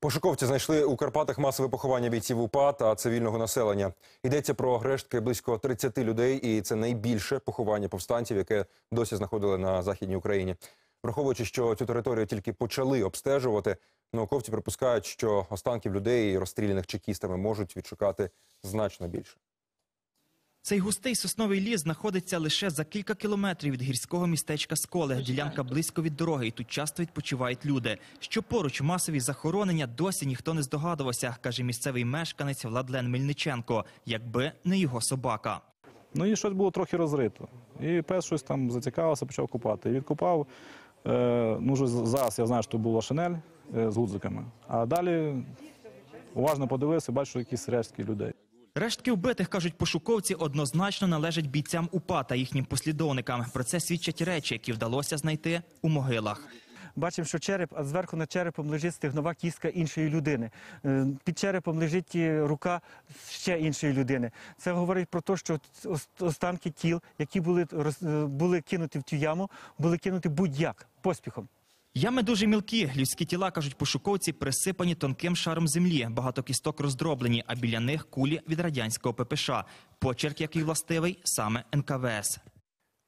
Пошуковці знайшли у Карпатах масове поховання бійців УПА та цивільного населення. Йдеться про рештки близько 30 людей, і це найбільше поховання повстанців, яке досі знаходили на західній Україні. Враховуючи, що цю територію тільки почали обстежувати, науковці припускають, що останків людей, розстріляних чекістами, можуть відшукати значно більше. Цей густий сосновий ліс знаходиться лише за кілька кілометрів від гірського містечка Сколе. Ділянка близько від дороги, і тут часто відпочивають люди. Що поруч масові захоронення досі ніхто не здогадувався, каже місцевий мешканець Владлен Мельниченко, якби не його собака. Ну і щось було трохи розрито. І пес щось там зацікавився, почав купати. І відкопав. Е, ну, вже зараз я знаю, що була шинель е, з гудзиками. А далі уважно подивився, бачу якісь рештки людей. Рештки вбитих, кажуть пошуковці, однозначно належать бійцям УПА та їхнім послідовникам. Про це свідчать речі, які вдалося знайти у могилах. Бачимо, що череп, а зверху над черепом лежить стегнова кістка іншої людини. Е, Під черепом лежить рука ще іншої людини. Це говорить про те, що останки тіл, які були, е, були кинуті в цю яму, були кинуті будь-як поспіхом. Ями дуже мілкі. Людські тіла, кажуть пошуковці, присипані тонким шаром землі. Багато кісток роздроблені, а біля них кулі від радянського ППШ. Почерк, який властивий, саме НКВС.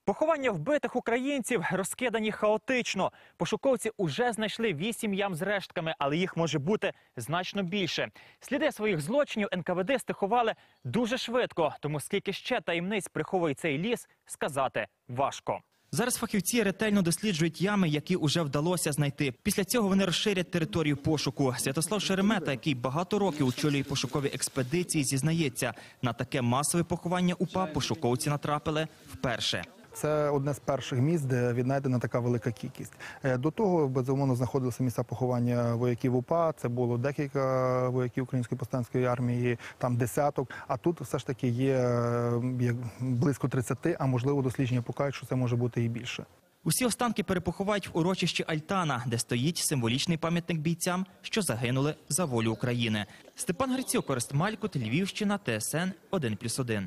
Поховання вбитих українців розкидані хаотично. Пошуковці уже знайшли вісім ям з рештками, але їх може бути значно більше. Сліди своїх злочинів НКВД стихували дуже швидко, тому скільки ще таємниць приховує цей ліс, сказати важко. Зараз фахівці ретельно досліджують ями, які уже вдалося знайти. Після цього вони розширять територію пошуку. Святослав Шеремета, який багато років очолює пошукові експедиції, зізнається, на таке масове поховання УПА пошуковці натрапили вперше. Це одне з перших місць, де віднайдена така велика кількість. Е, До того безумовно знаходилися місця поховання вояків УПА. Це було декілька вояків української повстанської армії, там десяток. А тут все ж таки є е, близько 30, а можливо дослідження покажуть, що це може бути і більше. Усі останки перепоховають в урочищі Альтана, де стоїть символічний пам'ятник бійцям, що загинули за волю України. Степан Грицюк, Орест Малькут, Львівщина, ТСН 1+,1.